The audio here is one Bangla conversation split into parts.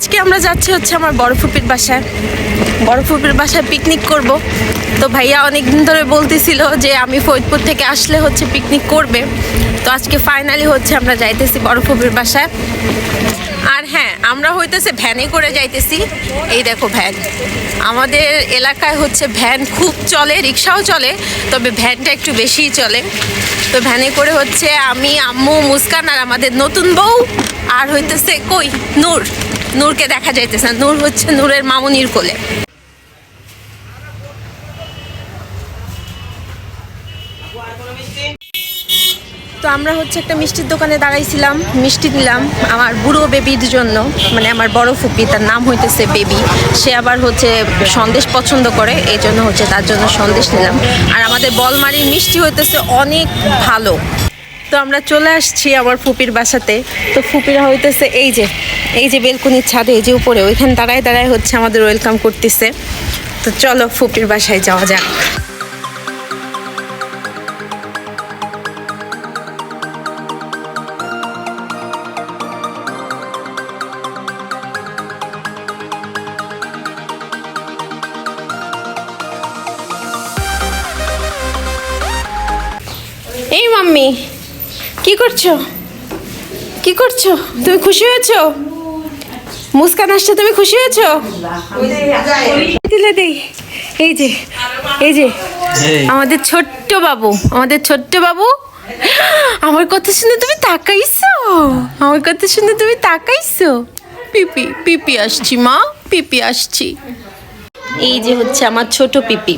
আজকে আমরা যাচ্ছি হচ্ছে আমার বড় ফুপির বাসায়। বড় ফুপির বাসায় পিকনিক করব। তো ভাইয়া অনেক দিন ধরে বলতেছিল যে আমি ফরিদপুর থেকে আসলে হচ্ছে পিকনিক করবে। তো আজকে ফাইনালি হচ্ছে আমরা যাইতেছি বড় ফুপির বাসায়। আর হ্যাঁ আমরা হইতেছে ভ্যানে করে যাইতেছি। এই দেখো ভ্যান আমাদের এলাকায় হচ্ছে ভ্যান খুব চলে রিক্সাও চলে, তবে ভ্যানটা একটু বেশিই চলে। তো ভ্যানে করে হচ্ছে আমি, আম্মু, মুস্কান আর আমাদের নতুন বউ আর হইতেছে কই? নূর। নূরকে দেখা যাইতেছে না। নূর হচ্ছে নূরের মামুনির কোলে। তো আমরা হচ্ছে একটা মিষ্টির দোকানে দাঁড়াইছিলাম, মিষ্টি নিলাম আমার বুড়ো বেবির জন্য। মানে আমার বড় ফুপি, তার নাম হইতেছে বেবি। সে আবার হচ্ছে সন্দেশ পছন্দ করে এই জন্য হচ্ছে তার জন্য সন্দেশ নিলাম। আর আমাদের বলমারির মিষ্টি হইতেছে অনেক ভালো। তো আমরা চলে আসছি আমার ফুপির বাসাতে। তো ফুপিরা হইতেছে এই যে এই যে বেলকুনির ছাদে, এই যে উপরে, ওইখানে দাঁড়ায় দাঁড়ায় হচ্ছে আমাদের ওয়েলকাম করতেছে। তো চলো ফুপির বাসায় যাওয়া যাক। এই মাম্মি কি করছ? কি করছ? তুমি খুশি হয়েছো? মুস্কান আসছে তুমি খুশি হয়েছো? দিলে দেই। এই যে এই যে আমাদের ছোট্ট বাবু আমাদের ছোট্ট বাবু। আমার কথা শুনে তুমি তাকাইছো? আমার কথা শুনে তুমি তাকাইছো? পিপি পিপি আসছি মা পিপি আসছি। এই যে হচ্ছে আমার ছোট পিপি।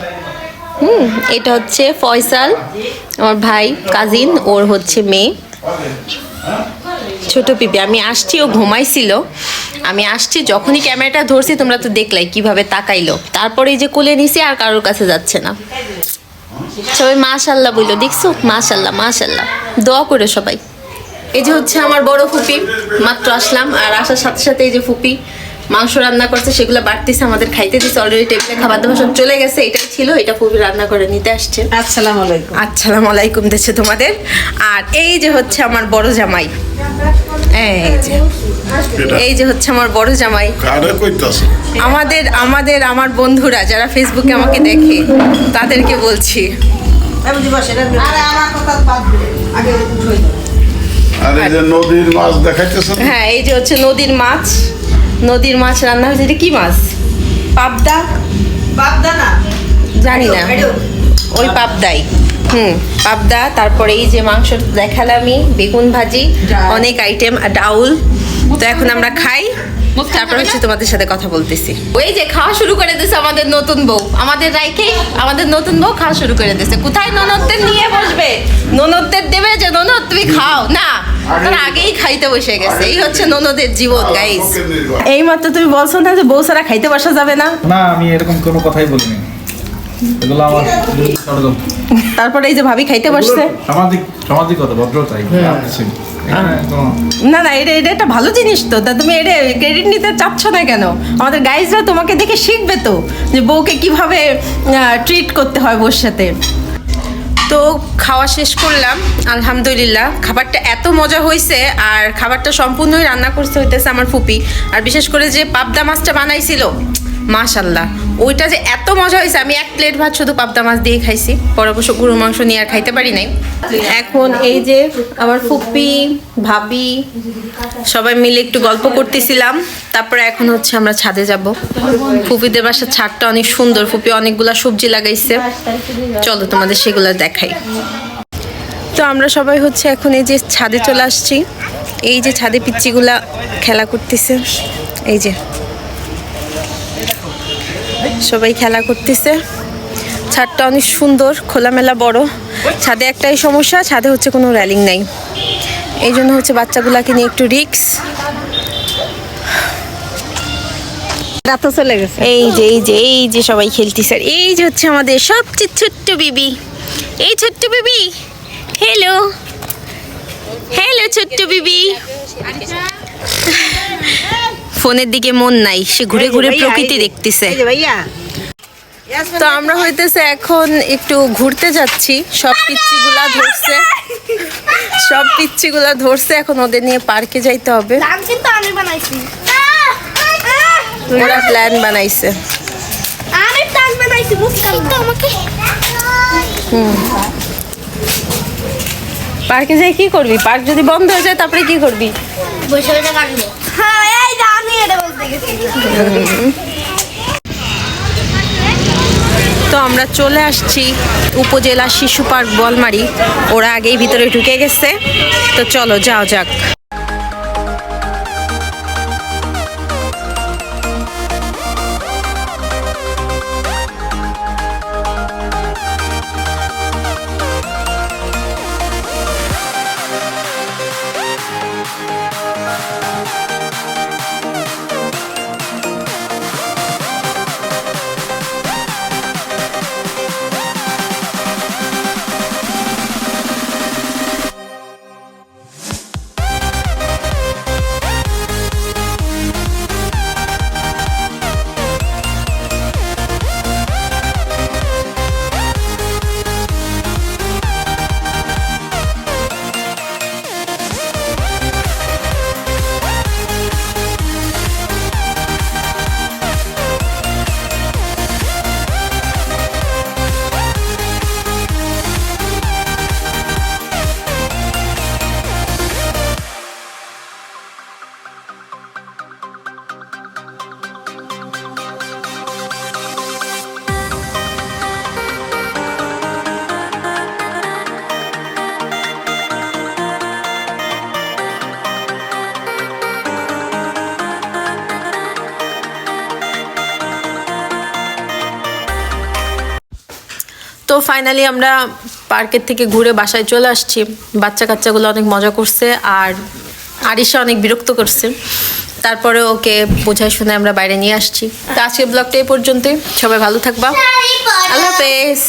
হুম, এটা হচ্ছে ফয়সাল, আমার ভাই, কাজিন, ওর হচ্ছে মেয়ে। ছোট পিপি, আমি আসছি, ও ঘুমাইছিল। আমি আসছি, যখনই ক্যামেরাটা ধরছি, তোমরা তো দেখলাই কীভাবে তাকাইলো। তারপরে যে কোলে নিছি, আর কারোর কাছে যাচ্ছে না। সবাই মাশাল্লাহ বলল দেখছ? মাশাল্লাহ মাশাল্লাহ। দোয়া করে সবাই। এই যে হচ্ছে আমার বড় ফুপি, মাত্র আসলাম, আর আসার সাথে সাথে এই যে ফুপি মাংস রান্না করছে সেগুলো বাড়তিছে আমাদের খাইতে দিচ্ছে অলরেডি টেবিলে খাবার দাবার সব চলে গেছে এটাই ছিল এটা ফুপি রান্না করে নিতে আসছে। আসসালামু আলাইকুম। আসসালামু আলাইকুম তোমাদের। আর এই যে হচ্ছে আমার বড় জামাই। এই যে এই যে হচ্ছে আমার বড় জামাই। আমাদের আমাদের আমার বন্ধুরা যারা ফেসবুকে আমাকে দেখে তাদেরকে বলছি। আমি দিব সেটা আরে আমার কথা বাদ দে। আগে উঠই। আর এই যে নদীর মাছ দেখাইতেছেন? হ্যাঁ এই যে হচ্ছে নদীর মাছ। নদীর মাছ রান্না হয়েছে এটা কি মাছ? পাবদা। পাবদা না। জানি না। ওই পাবদাই। হুম পাবদা তারপরে এই যে মাংস দেখালামই বেগুন ভাজি অনেক আইটেম ডাউল। তো এখন আমরা খাই। তারপর হচ্ছে তোমাদের সাথে কথা বলতেছি। ওই যে খাওয়া শুরু করে দিয়েছে আমাদের নতুন বউ। আমাদের রাইকে আমাদের নতুন বউ খাওয়া শুরু করে দিয়েছে। কোথায় ননদদের নিয়ে বসবে? ননদদের দেবে যে ননদ তুমি খাও। না আগেই খাইতে বসে গেছে। এই হচ্ছে ননদের জীবন গাইস এই মাত্র তুমি বলছো না যে বউ সারা খাইতে বসা যাবে না? না আমি এরকম কোনো কথাই বলিনি। তারপরে এই যে ভাবি খাইতে বসছে। সামাজিক সামাজিকতা কিছুই না। না, এটা এটা একটা ভালো জিনিস তো। তা তুমি এটা ক্রেডিট নিতে চাচ্ছ না কেন? আমাদের গাইজরা তোমাকে দেখে শিখবে তো, যে বউকে কীভাবে ট্রিট করতে হয় বউর সাথে। তো খাওয়া শেষ করলাম, আলহামদুলিল্লাহ। খাবারটা এত মজা হয়েছে আর খাবারটা সম্পূর্ণই রান্না করতে হইতেছে আমার ফুপি। আর বিশেষ করে যে পাবদা মাছটা বানাইছিল মাশাল্লাহ ওইটা যে এত মজা হয়েছে, আমি এক প্লেট ভাত শুধু পাবদা মাছ দিয়ে খাইছি। পরে অবশ্য গরু মাংস নিয়ে আর খাইতে পারি নাই। এখন এই যে আমার ফুপি, ভাবি, সবাই মিলে একটু গল্প করতেছিলাম। তারপরে এখন হচ্ছে আমরা ছাদে যাব। ফুপিদের বাসার ছাদটা অনেক সুন্দর। ফুপি অনেকগুলা সবজি লাগাইছে। চলো তোমাদের সেগুলো দেখাই। তো আমরা সবাই হচ্ছে এখন এই যে ছাদে চলে আসছি। এই যে ছাদে পিচ্চিগুলা খেলা করতেছে। এই যে সবাই খেলা করতেছে। ছাদটা অনেক সুন্দর খোলামেলা বড়। ছাদে একটাই সমস্যা ছাদে হচ্ছে কোনো র্যালিং নাই। এই জন্য হচ্ছে বাচ্চাগুলাকে নিয়ে একটু রিক্স চলে গেছে। এই যে এই যে এই যে সবাই খেলতেছে। আর এই যে হচ্ছে আমাদের সবচেয়ে ছোট্ট বিবি। এই ছোট্ট বিবি হ্যালো হ্যালো ছোট্ট বিবি। ফোনের দিকে মন নাই সে ঘুরে ঘুরে প্রকৃতি দেখতেছে। তো আমরা হইতেছে এখন একটু ঘুরতে যাচ্ছি সব পিচ্চিগুলা ধরছে। সব পিচ্চিগুলা ধরছে এখন ওদের নিয়ে পার্কে যাইতে হবে। ওরা প্ল্যান বানাইছে। পার্কে যাই কি করবি? পার্ক যদি বন্ধ হয়ে যায় তারপরে কি করবি? বসে বসে কাটবো হ্যাঁ তো আমরা চলে আসছি উপজেলা শিশু পার্ক বলমারি। ওরা আগেই ভিতরে ঢুকে গেছে। তো চলো যাও যাক। তো ফাইনালি আমরা পার্কের থেকে ঘুরে বাসায় চলে আসছি। বাচ্চা কাচ্চাগুলো অনেক মজা করছে আর আরিশা অনেক বিরক্ত করছে। তারপরে ওকে বোঝায় শুনে আমরা বাইরে নিয়ে আসছি। তো আজকের ব্লগটা এই পর্যন্তই। সবাই ভালো থাকবা। আল্লাহ হাফেজ।